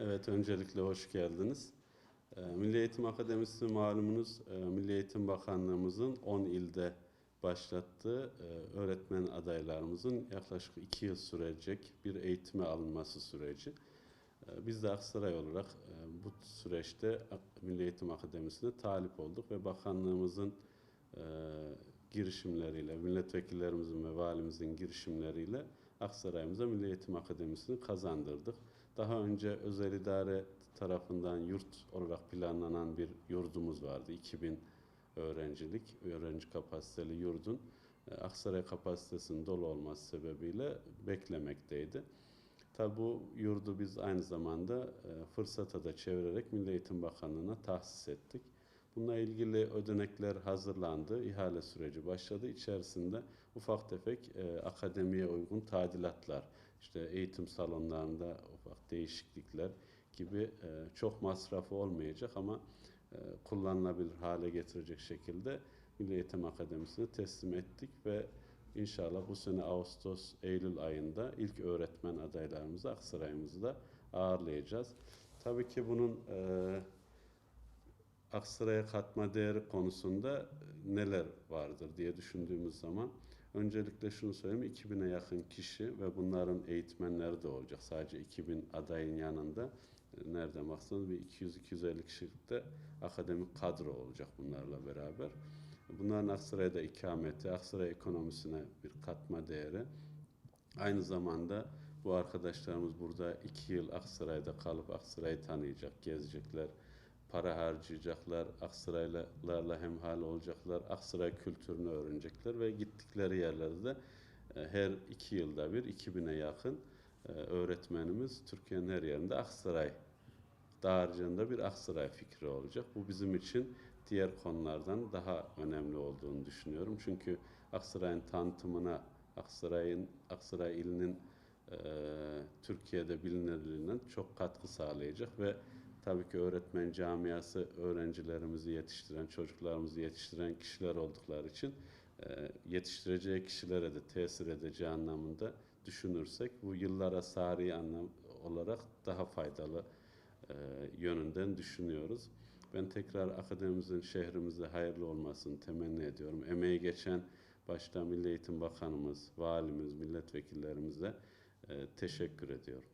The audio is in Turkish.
Evet, öncelikle hoş geldiniz. Ee, Milli Eğitim Akademisi malumunuz e, Milli Eğitim Bakanlığımızın 10 ilde başlattığı e, öğretmen adaylarımızın yaklaşık 2 yıl sürecek bir eğitime alınması süreci. E, Biz de Aksaray olarak e, bu süreçte Milli Eğitim Akademisi'ne talip olduk ve bakanlığımızın girişimleriyle, milletvekillerimizin ve valimizin girişimleriyle Aksaray'ımıza Milli Eğitim Akademisi'ni kazandırdık. Daha önce özel idare tarafından yurt olarak planlanan bir yurdumuz vardı. 2000 öğrencilik, öğrenci kapasiteli yurdun e, Aksaray kapasitesinin dolu olması sebebiyle beklemekteydi. Tabi bu yurdu biz aynı zamanda e, fırsata da çevirerek Milli Eğitim Bakanlığı'na tahsis ettik. Bununla ilgili ödenekler hazırlandı, ihale süreci başladı. İçerisinde ufak tefek e, akademiye uygun tadilatlar, işte eğitim salonlarında ufak değişiklikler gibi e, çok masrafı olmayacak ama e, kullanılabilir hale getirecek şekilde Milli Eğitim Akademisi'ne teslim ettik ve inşallah bu sene Ağustos, Eylül ayında ilk öğretmen adaylarımızı Aksaray'ımızda ağırlayacağız. Tabii ki bunun e, Aksaray'a katma değeri konusunda neler vardır diye düşündüğümüz zaman öncelikle şunu söyleyeyim 2000'e yakın kişi ve bunların eğitmenleri de olacak. Sadece 2000 adayın yanında e, nereden baksanız bir 200-250 kişilik de akademik kadro olacak bunlarla beraber. Bunların Aksaray'da ikameti, Aksaray ekonomisine bir katma değeri. Aynı zamanda bu arkadaşlarımız burada iki yıl Aksaray'da kalıp Aksaray'ı tanıyacak, gezecekler, para harcayacaklar, Aksaraylılarla hemhal olacaklar, Aksaray kültürünü öğrenecekler ve gittikleri yerlerde de e, her iki yılda bir 2000'e yakın e, öğretmenimiz Türkiye'nin her yerinde Aksaray dağarcığında bir Aksaray fikri olacak. Bu bizim için diğer konulardan daha önemli olduğunu düşünüyorum. Çünkü Aksaray'ın tanıtımına, Aksaray'ın Aksaray ilinin e, Türkiye'de bilinirliğine çok katkı sağlayacak ve tabii ki öğretmen camiası öğrencilerimizi yetiştiren, çocuklarımızı yetiştiren kişiler oldukları için e, yetiştireceği kişilere de tesir edeceği anlamında düşünürsek bu yıllara sari anlam olarak daha faydalı e, yönünden düşünüyoruz. Ben tekrar akademimizin şehrimizde hayırlı olmasını temenni ediyorum. Emeği geçen başta Milli Eğitim Bakanımız, valimiz, milletvekillerimize e, teşekkür ediyorum.